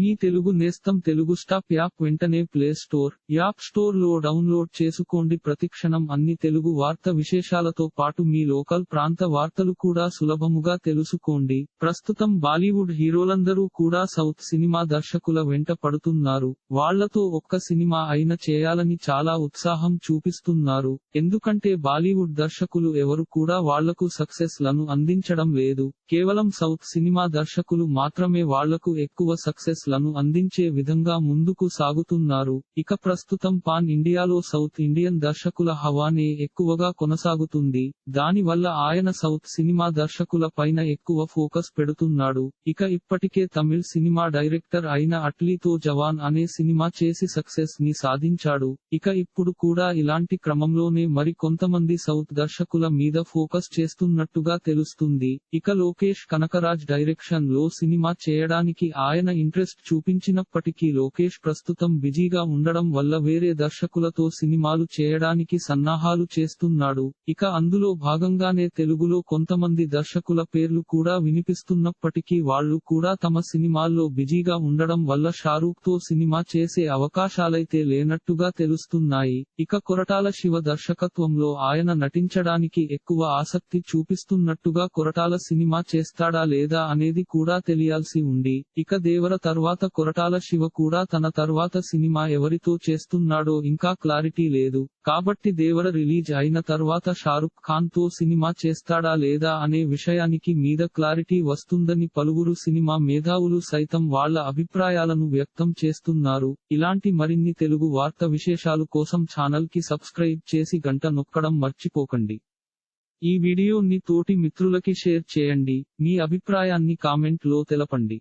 మీ తెలుగు నేస్తం Telugu stop app వెంటనే play store app స్టోర్లో డౌన్లోడ్ చేసుకోండి. ప్రతిక్షణం అన్ని తెలుగు వార్త విశేషాలతో పాటు మీ లోకల్ ప్రాంత వార్తలు కూడా సులభముగా తెలుసుకోండి. ప్రస్తుతం బాలీవుడ్ హీరోలందరూ కూడా సౌత్ సినిమా దర్శకుల వెంట పడుతున్నారు. వాళ్ళతో ఒక్క సినిమా అయిన చేయాలని చాలా ఉత్సాహం చూపిస్తున్నారు. ఎందుకంటే బాలీవుడ్ దర్శకులు ఎవరు కూడా వాళ్ళకు సక్సెస్లను అందించడం లేదు. కేవలం సౌత్ సినిమా దర్శకులు మాత్రమే వాళ్ళకు ఎక్కువ సక్సెస్ లను అందించే విధంగా ముందుకు సాగుతున్నారు. ఇక ప్రస్తుతం పాన్ ఇండియాలో సౌత్ ఇండియన్ దర్శకుల హవానే ఎక్కువగా కొనసాగుతుంది. దాని వల్ల ఆయన సౌత్ సినిమా దర్శకుల పైన ఎక్కువ ఫోకస్ పెడుతున్నాడు. ఇక ఇప్పటికే తమిళ్ సినిమా డైరెక్టర్ అయిన అట్లీతో జవాన్ అనే సినిమా చేసి సక్సెస్ని సాధించాడు. ఇక ఇప్పుడు కూడా ఇలాంటి క్రమంలోనే మరి కొంతమంది సౌత్ దర్శకుల మీద ఫోకస్ చేస్తున్నట్టుగా తెలుస్తుంది. ఇక లోకేష్ కనకరాజ్ డైరెక్షన్లో సినిమా చేయడానికి ఆయన ఇంట్రెస్ట్ చూపించినప్పటికీ లోకేష్ ప్రస్తుతం బిజీగా ఉండడం వల్ల వేరే దర్శకులతో సినిమాలు చేయడానికి సన్నాహాలు చేస్తున్నాడు. ఇక అందులో భాగంగానే తెలుగులో కొంతమంది దర్శకుల పేర్లు కూడా వినిపిస్తున్నప్పటికీ వాళ్ళు కూడా తమ సినిమాల్లో బిజీగా ఉండడం వల్ల షారూక్తో సినిమా చేసే అవకాశాలైతే లేనట్టుగా తెలుస్తున్నాయి. ఇక కొరటాల శివ దర్శకత్వంలో ఆయన నటించడానికి ఎక్కువ ఆసక్తి చూపిస్తున్నట్టుగా కొరటాల సినిమా చేస్తాడా లేదా అనేది కూడా తెలియాల్సి ఉంది. ఇక దేవర తర్వాత తర్వాత కొరటాల శివ కూడా తన తర్వాత సినిమా ఎవరితో చేస్తున్నాడో ఇంకా క్లారిటీ లేదు. కాబట్టి దేవర రిలీజ్ అయిన తర్వాత షారుఖ్ ఖాన్తో సినిమా చేస్తాడా లేదా అనే విషయానికి మీద క్లారిటీ వస్తుందని పలువురు సినిమా మేధావులు సైతం వాళ్ళ అభిప్రాయాలను వ్యక్తం చేస్తున్నారు. ఇలాంటి మరిన్ని తెలుగు వార్త విశేషాలు కోసం ఛానల్కి సబ్స్క్రైబ్ చేసి గంట నొక్కడం మర్చిపోకండి. ఈ వీడియోని తోటి మిత్రులకి షేర్ చేయండి. మీ అభిప్రాయాన్ని కామెంట్లో తెలపండి.